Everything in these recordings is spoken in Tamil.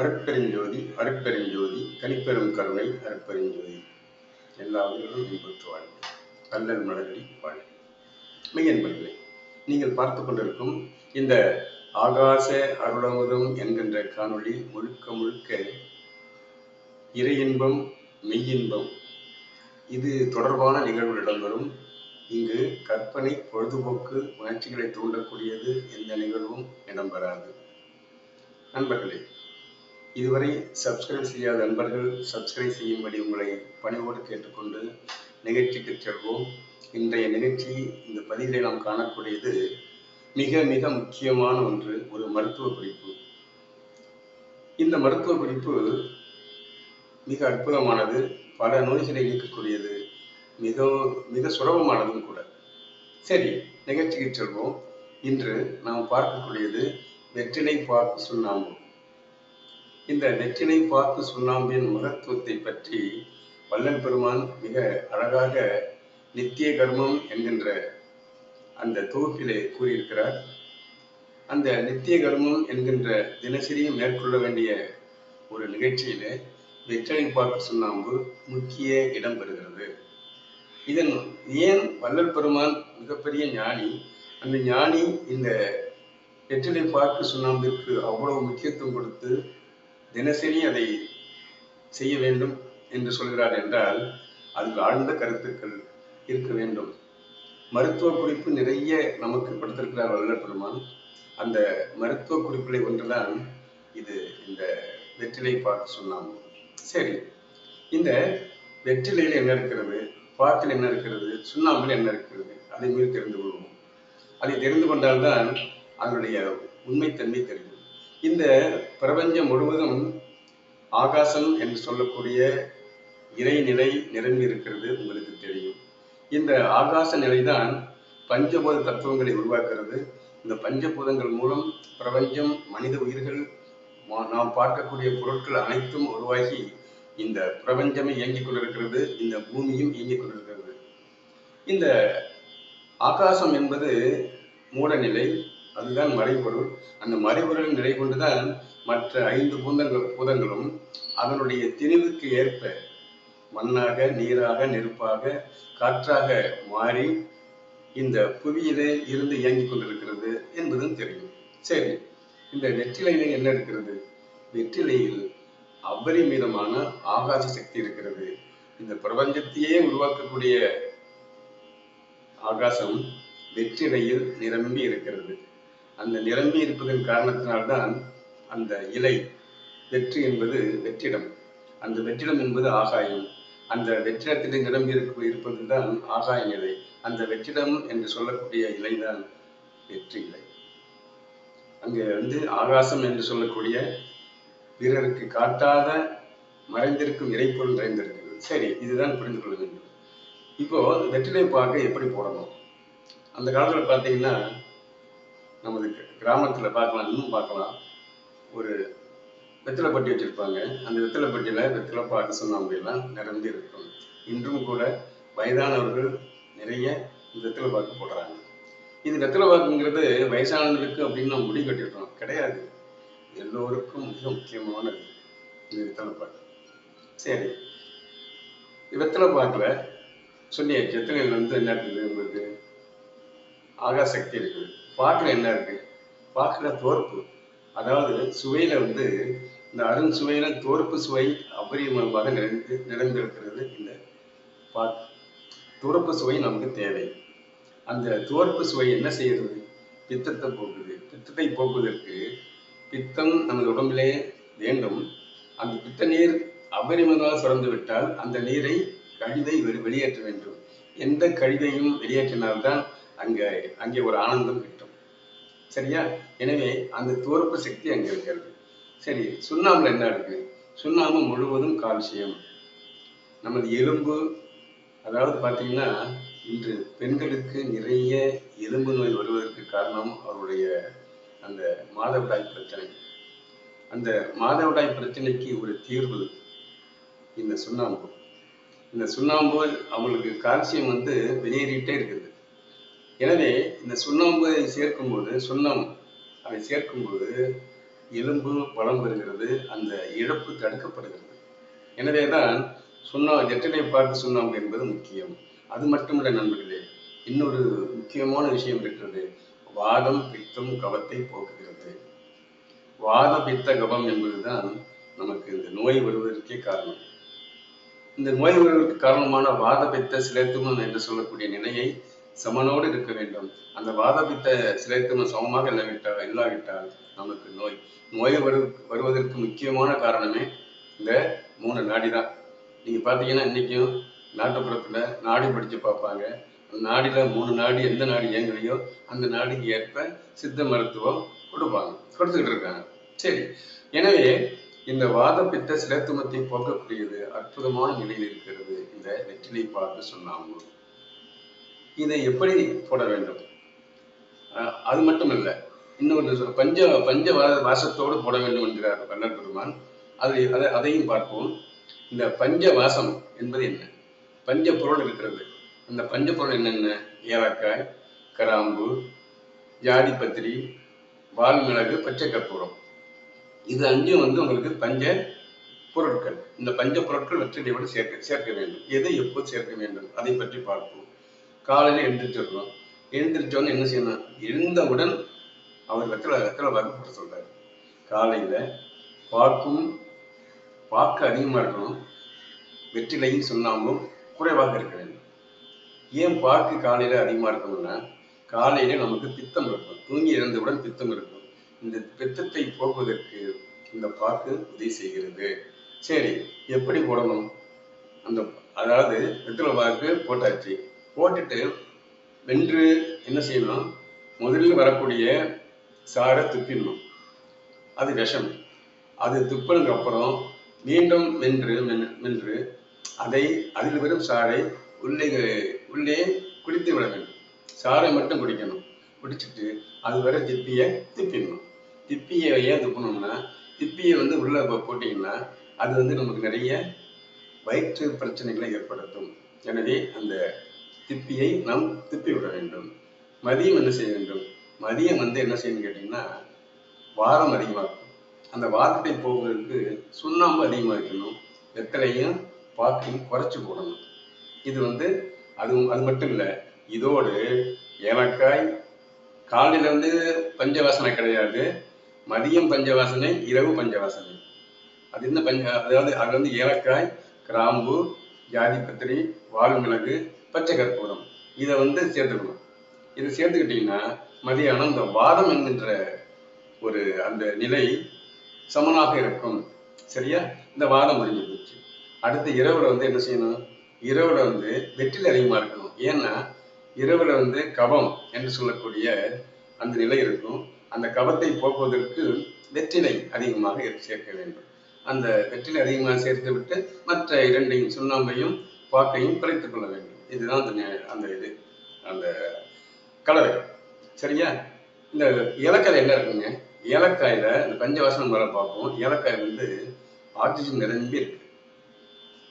அருட்பெருஞ்சோதி அருட்பெருஞ்சோதி தனிப்பெரும் கருணை அருட்பெருஞ்சோதி எல்லா உயிர்களும் இன்புற்று வாழ்வு கல்லல் மலரடி வாழ்வு மெய்யன்பர்களே நீங்கள் பார்த்து கொண்டிருக்கும் இந்த ஆகாச அருளமுதம் என்கின்ற காணொளி முழுக்க முழுக்க இறை இன்பம் மெய்யின்பம் இது தொடர்பான நிகழ்வுகள் இடம்பெறும். இங்கு கற்பனை பொழுதுபோக்கு உணர்ச்சிகளை தூண்டக்கூடியது எந்த நிகழ்வும் இடம்பெறாது. நண்பர்களே இதுவரை சப்ஸ்கிரைப் செய்யாத நண்பர்கள் சப்ஸ்கிரைப் செய்யும்படி உங்களை பணிவோடு கேட்டுக்கொண்டு நிகழ்ச்சிக்கு செல்வோம். இன்றைய நிகழ்ச்சி இந்த பதிவிலே நாம் காணக்கூடியது மிக மிக முக்கியமான ஒன்று ஒரு மருத்துவ குறிப்பு. இந்த மருத்துவ குறிப்பு மிக அற்புதமானது பல நோய்களை நீக்கக்கூடியது மிக மிக சுலபமானதும் கூட. சரி நிகழ்ச்சிக்கு செல்வோம். இன்று நாம் பார்க்கக்கூடியது வெற்றிலை பாக்கு சுண்ணாம்பு. இந்த நெற்றினை பார்த்து சுண்ணாம்பின் மகத்துவத்தை பற்றி வல்லன் பெருமான் மிக அழகாக நித்திய கர்மம் என்கின்ற அந்த தொகுப்பிலே கூறியிருக்கிறார். அந்த நித்திய கர்மம் என்கின்ற தினசரி மேற்கொள்ள வேண்டிய ஒரு நிகழ்ச்சியிலே வெற்றிலை பார்த்து சுண்ணாம்பு முக்கிய இடம் பெறுகிறது. இதன் ஏன் வல்லல் பெருமான் மிகப்பெரிய ஞானி? அந்த ஞானி இந்த நெற்றிலை பார்க்க சுண்ணாம்பிற்கு அவ்வளவு முக்கியத்துவம் கொடுத்து தினசரி அதை செய்ய வேண்டும் என்று சொல்கிறார் என்றால் அதில் ஆழ்ந்த கருத்துக்கள் இருக்க வேண்டும். மருத்துவ குறிப்பு நிறைய நமக்கு கொடுத்திருக்கிறார் வள்ளல் பெருமான். அந்த மருத்துவ குறிப்புகளை ஒன்றுதான் இது இந்த வெற்றிலை பார்த்து சொன்னாங்க. சரி இந்த வெற்றிலையில் என்ன இருக்கிறது? பாத்தில் என்ன இருக்கிறது? சுண்ணாம்பில் என்ன இருக்கிறது? அதை மீறி தெரிந்து கொள்வோம். அதை தெரிந்து கொண்டால்தான் அதனுடைய உண்மைத்தன்மை தெரியும். இந்த பிரபஞ்சம் முழுவதும் ஆகாசம் என்று சொல்லக்கூடிய இறைநிலை நிரம்பி இருக்கிறது உங்களுக்கு தெரியும். இந்த ஆகாச நிலைதான் பஞ்சபூத தத்துவங்களை உருவாக்குறது இந்த பஞ்சபூதங்கள் மூலம் பிரபஞ்சம் மனித உயிர்கள் நாம் பார்க்கக்கூடிய பொருட்கள் அனைத்தும் உருவாகி இந்த பிரபஞ்சமே இயங்கிக் கொண்டிருக்கிறது இந்த பூமியும் இயங்கிக் கொண்டிருக்கிறது. இந்த ஆகாசம் என்பது மூடநிலை அதுதான் மறைபொருள். அந்த மறைபொருளின் நிலை கொண்டுதான் மற்ற ஐந்து பூதங்கள் பூதங்களும் அதனுடைய திணிவுக்கு ஏற்ப மண்ணாக நீராக நெருப்பாக காற்றாக மாறி இந்த புவியிலே இருந்து இயங்கிக் கொண்டிருக்கிறது என்பதும் தெரியும். சரி இந்த வெற்றிலையில என்ன இருக்கிறது? வெற்றிலையில் அபரிமிதமான ஆகாச சக்தி இருக்கிறது. இந்த பிரபஞ்சத்தையே உருவாக்கக்கூடிய ஆகாசம் வெற்றிலையில் நிரம்பி இருக்கிறது. அந்த நிரம்பி இருப்பதன் காரணத்தினால்தான் அந்த இலை வெற்றி என்பது வெற்றிடம். அந்த வெற்றிடம் என்பது ஆகாயம். அந்த வெற்றிடத்திலே நிரம்பி இருக்க இருப்பதுதான் ஆகாய நிலை அந்த வெற்றிடம் என்று சொல்லக்கூடிய இலைதான் வெற்றி இலை. அங்கே வந்து ஆகாசம் என்று சொல்லக்கூடிய பிறருக்கு காட்டாத மறைந்திருக்கும் இறைப்பொருள் நிறைந்திருக்கிறது. சரி இதுதான் புரிந்து கொள்ள வேண்டும். இப்போ வெற்றிலை பார்க்க எப்படி போடணும்? அந்த காலத்தில் பார்த்தீங்கன்னா நமது கிராமத்தில் பார்க்கலாம் இன்னும் பார்க்கலாம். ஒரு வெத்தலை பட்டி வச்சிருப்பாங்க. அந்த வெத்தலை பட்டியில் வெத்தலை பாக்கு சுண்ணாம்பு நிரம்பி இருக்கும். இன்றும் கூட வயதானவர்கள் நிறைய இந்த வெத்தலை பாக்கு போடுறாங்க. இது வெத்தலை பாக்குங்கிறது வயசானவர்களுக்கு அப்படின்னு நம்ம முடிவு கட்டிடுறோம் கிடையாது. எல்லோருக்கும் மிக முக்கியமானது இந்த வெத்தலை சரி. வெத்தலை பாக்கில் சொல்லியாச்சு எத்தனையில் வந்து என்ன இருக்குது உங்களுக்கு ஆகாசக்தி இருக்குது பாக்கில் என்ன இருக்கு? பாக்குற தோற்பு. அதாவது சுவையில வந்து இந்த அருண் சுவையில தோற்பு சுவை அபரிமமாக நிறைந்து நிறைந்திருக்கிறது இந்த பாக்கு துவர்ப்பு சுவை நமக்கு தேவை. அந்த துவர்ப்பு சுவை என்ன செய்யறது பித்தத்தை போக்குது. பித்தத்தை போக்குவதற்கு பித்தம் நமது உடம்பிலே வேண்டும். அந்த பித்த நீர் அபரிமமாக சுரந்து விட்டால் அந்த நீரை கழிவை வெளியேற்ற வேண்டும். எந்த கழிவையும் வெளியேற்றினால்தான் அங்கே அங்கே ஒரு ஆனந்தம் கிட்டும். சரியா? எனவே அந்த துவர்ப்பு சக்தி அங்கே இருக்கிறது. சரி சுண்ணாம்புல என்ன இருக்கு? சுண்ணாம்பு முழுவதும் கால்சியம். நமது எலும்பு அதாவது பார்த்தீங்கன்னா இன்று பெண்களுக்கு நிறைய எலும்பு நோய் வருவதற்கு காரணம் அவருடைய அந்த மாதவிடாய் பிரச்சனை. அந்த மாதவிடாய் பிரச்சனைக்கு ஒரு தீர்வு இந்த சுண்ணாம்பு. இந்த சுண்ணாம்பு அவங்களுக்கு கால்சியம் வந்து வெளியேறிட்டே இருக்குது. எனவே இந்த சுண்ணாம்பை சேர்க்கும்போது சுண்ணம் அதை சேர்க்கும்போது எலும்பு பலம் பெறுகிறது அந்த இழப்பு தடுக்கப்படுகிறது. எனவே தான் சுண்ணா வெற்றிலை பார்த்து சுண்ணாம்பு என்பது முக்கியம். அது மட்டுமல்ல நண்பர்களே இன்னொரு முக்கியமான விஷயம் இருக்கிறது. வாதம் பித்தம் கவத்தை போக்குகிறது. வாத பித்த கபம் என்பதுதான் நமக்கு இந்த நோய் வருவதற்கே காரணம். இந்த நோய் வருவதற்கு காரணமான வாத பித்த சிலத்துமம் என்று சொல்லக்கூடிய நிலையை சமனோடு இருக்க வேண்டும். அந்த வாத பித்த சிலைத்துமம் சமமாக இல்லாவிட்டால் இல்லாவிட்டால் நமக்கு நோய். நோய் வரு வருவதற்கு முக்கியமான காரணமே இந்த மூணு நாடி தான் நீங்க பார்த்தீங்கன்னா இன்னைக்கும் நாட்டுப்புறத்துல நாடி படிச்சு பார்ப்பாங்க. அந்த நாடியில் மூணு நாடி எந்த நாடி இயங்கலையோ அந்த நாடிக்கு ஏற்ப சித்த மருத்துவம் கொடுப்பாங்க. கொடுத்துக்கிட்டு இருக்காங்க. சரி. எனவே இந்த வாத பித்த சிலத்துமத்தை போக்கக்கூடியது அற்புதமான நிலையில் இருக்கிறது. இந்த வெற்றிலை பார்த்து சொன்னாங்க. இதை எப்படி போட வேண்டும்? அது மட்டும் இல்லை இன்னொன்று சொல் பஞ்ச பஞ்ச வாசத்தோடு போட வேண்டும் என்கிறார் வல்லல் பெருமான். அதை அதை அதையும் பார்ப்போம். இந்த பஞ்ச வாசம் என்பது என்ன? பஞ்ச பொருள் இருக்கிறது. அந்த பஞ்ச பொருள் என்னென்ன? ஏலக்காய் கிராம்பு ஜாதிபத்திரி வால்மிளகு பச்சை கற்பூரம். இது அஞ்சும் வந்து உங்களுக்கு பஞ்ச பொருட்கள். இந்த பஞ்ச பொருட்கள் வெற்றிலையோடு சேர்க்க சேர்க்க வேண்டும். எதை எப்போது சேர்க்க வேண்டும்? அதை பற்றி பார்ப்போம். காலையில் எழுந்திரிச்சிருக்கோம் எழுந்திரிச்சோன்னு என்ன செய்யணும்? எழுந்தவுடன் அவர் வெத்தலை வெத்தலை பாக்கு போட சொல்றாரு. காலையில பாக்கும் பாக்கு அதிகமாக இருக்கணும். வெற்றிலையும் சொன்னாமலும் குறைவாக இருக்க வேண்டும். ஏன் பாக்கு காலையில அதிகமாக இருக்கணும்னா காலையில நமக்கு பித்தம் இருக்கும். தூங்கி இழந்தவுடன் பித்தம் இருக்கும். இந்த பித்தத்தை போக்குவதற்கு இந்த பாக்கு உதவி செய்கிறது. சரி எப்படி போடணும்? அந்த அதாவது வெற்றிலை பாக்கு போட்டாச்சு. போட்டுட்டு வென்று என்ன செய்யணும்? முதலில் வரக்கூடிய சாரை துப்பிடணும். அது விஷம். அது துப்பினதுக்கு அப்புறம் மீண்டும் மென்று மென்- மென்று அதை அதில் வரும் சாரை உள்ளே உள்ளே குடித்து விட வேண்டும். சாறை மட்டும் குடிக்கணும். குடிச்சிட்டு அது வர திப்பியை திப்பிடணும். திப்பியை ஏன் துப்பணும்னா திப்பியை வந்து உள்ள போட்டிங்கன்னா அது வந்து நமக்கு நிறைய வயிற்று பிரச்சனைகளை ஏற்படுத்தும். எனவே அந்த திப்பியை நாம் திப்பி விட வேண்டும். மதியம் என்ன செய்ய வேண்டும்? மதியம் வந்து என்ன செய்யணும்னு கேட்டீங்கன்னா வாரம் அதிகமாகும் அந்த வாரத்தை போவதற்கு சுண்ணாம்பு அதிகமாக இருக்கணும். வெத்தலையும் பாக்கையும் குறைச்சு போடணும். இது வந்து அது அது மட்டும் இல்லை இதோடு ஏலக்காய் காலையில வந்து பஞ்சவாசனை கிடையாது. மதியம் பஞ்சவாசனை இரவு பஞ்சவாசனை. அது என்ன பஞ்ச அதாவது அது வந்து ஏலக்காய் கிராம்பு ஜாதிபத்திரி வால்மிளகு பச்சை கற்பூரம் இதை வந்து சேர்த்துக்கணும். இதை சேர்த்துக்கிட்டீங்கன்னா மதியானம் இந்த வாதம் என்கின்ற ஒரு அந்த நிலை சமனாக இருக்கும். சரியா? இந்த வாதம் முடிஞ்சு போச்சு. அடுத்து இரவுல வந்து என்ன செய்யணும்? இரவுல வந்து வெற்றிலை அதிகமா இருக்கணும். ஏன்னா இரவுல வந்து கபம் என்று சொல்லக்கூடிய அந்த நிலை இருக்கும். அந்த கபத்தை போக்குவதற்கு வெற்றிலை அதிகமாக சேர்க்க வேண்டும். அந்த வெற்றிலை அதிகமாக சேர்த்து விட்டு மற்ற இரண்டையும் சுண்ணாம்பையும் பாக்கையும் குறைத்துக் கொள்ள வேண்டும். இதுதான் அந்த அந்த இது அந்த கலவை சரியா? இந்த ஏலக்காய் என்ன இருக்குங்க? ஏலக்காயில இந்த பஞ்சவாசனம் வர பார்ப்போம். ஏலக்காய் வந்து ஆக்சிஜன் நிரம்பி இருக்கு.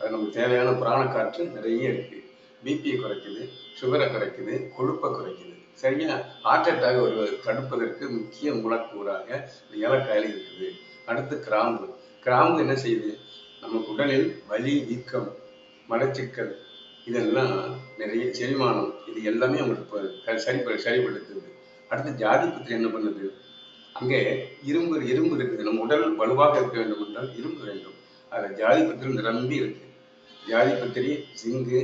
அது நமக்கு தேவையான புராண காற்று நிறைய இருக்கு. பிபியை குறைக்குது சுகரை குறைக்குது கொழுப்பை குறைக்குது. சரியா? ஹார்ட் அட்டாக் ஒரு தடுப்பதற்கு முக்கிய மூலக்கூறாக இந்த ஏலக்காயில இருக்குது. அடுத்து கிராம்பு. கிராம்பு என்ன செய்யுது? நமக்கு உடலில் வலி வீக்கம் மலச்சிக்கல் இதெல்லாம் நிறைய செரிமானம் இது எல்லாமே அவங்களுக்கு சரி சரிப்ப சரிப்படுத்துது. அடுத்து ஜாதி பத்திரி என்ன பண்ணுது? அங்கே இரும்பு இரும்பு இருக்குது. நம்ம உடல் வலுவாக இருக்க வேண்டும் என்றால் இரும்பு வேண்டும். அதில் ஜாதி பத்திரி நிரம்பி இருக்கு. ஜாதி பத்திரி சிங்கு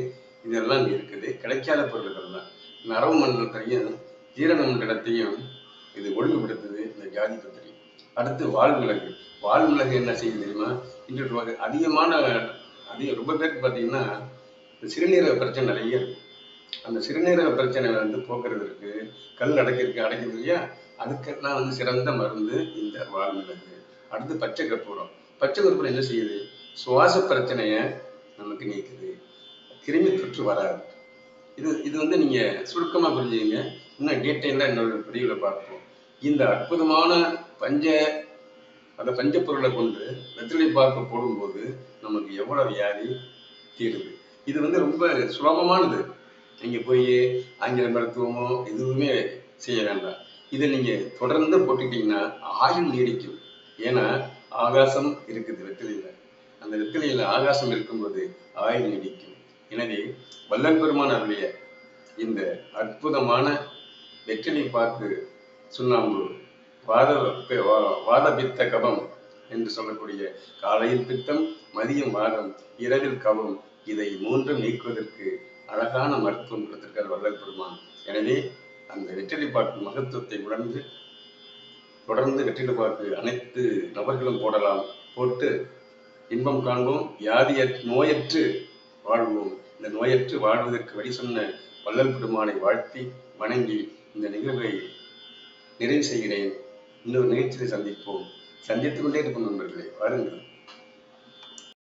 இதெல்லாம் இருக்குது. கிடைக்காத பொருள்கள் தான் நரவு மண்டலத்தையும் ஜீரண மண்டலத்தையும் இது ஒழுங்குபடுத்துது இந்த ஜாதி பத்திரி அடுத்து வால்மிளகு. வால்மிளகு என்ன செய்யுது தெரியுமா? இன்று அதிகமான அதிக ரொம்ப பேருக்கு பார்த்தீங்கன்னா இந்த சிறுநீரக பிரச்சனை நிறைய அந்த சிறுநீரக பிரச்சனை வந்து போக்குறதுக்கு கல் அடைக்கிறதுக்கு அடைக்குது இல்லையா? அதுக்கெல்லாம் வந்து சிறந்த மருந்து இந்த வால்மிளகு. அடுத்து பச்சை கற்பூரம். பச்சை கற்பூரம் என்ன செய்யுது? சுவாச பிரச்சனையை நமக்கு நீக்குது. கிருமி தொற்று வராது. இது இது வந்து நீங்க சுருக்கமா புரிஞ்சுங்க இன்னும் டீட்டெயிலாக என்னோட பிரிவில் பார்ப்போம். இந்த அற்புதமான பஞ்ச அந்த பஞ்ச பொருளை கொண்டு வெற்றிலை பார்க்க போடும்போது நமக்கு எவ்வளவு வியாதி தீருது? இது வந்து ரொம்ப சுலபமானது. நீங்க போய் ஆங்கில மருத்துவமோ எதுவுமே செய்ய வேண்டாம். இதை நீங்க தொடர்ந்து போட்டுக்கிட்டீங்கன்னா ஆயுள் நீடிக்கும். ஏன்னா ஆகாசம் இருக்குது வெற்றிலையில. அந்த வெற்றிலையில ஆகாசம் இருக்கும்போது ஆயுள் நீடிக்கும். எனவே வல்லன் பெருமான் அருளிய இந்த அற்புதமான வெற்றிலை பாக்கு சுண்ணாம்பு வாத வா- வாத பித்த கபம் என்று சொல்லக்கூடிய காலையில் பித்தம் மதியம் வாதம் இரவில் கபம் இதை மூன்றும் நீக்குவதற்கு அழகான மருத்துவம் கொடுத்திருக்கார் வல்லல் பெருமான். எனவே அந்த வெற்றிலை பாட்டு மகத்துவத்தை உணர்ந்து தொடர்ந்து வெற்றிலை பாட்டு அனைத்து நபர்களும் போடலாம். போட்டு இன்பம் காண்போம் வியாதிய நோயற்று வாழ்வோம். இந்த நோயற்று வாழ்வதற்கு வழி சொன்ன வள்ளல் பெருமானை வாழ்த்தி வணங்கி இந்த நிகழ்வை நிறைவு செய்கிறேன். இன்னொரு நிகழ்ச்சியை சந்திப்போம். சந்தித்துக் கொண்டே இருக்கும் நண்பர்களே. வாருங்கள்.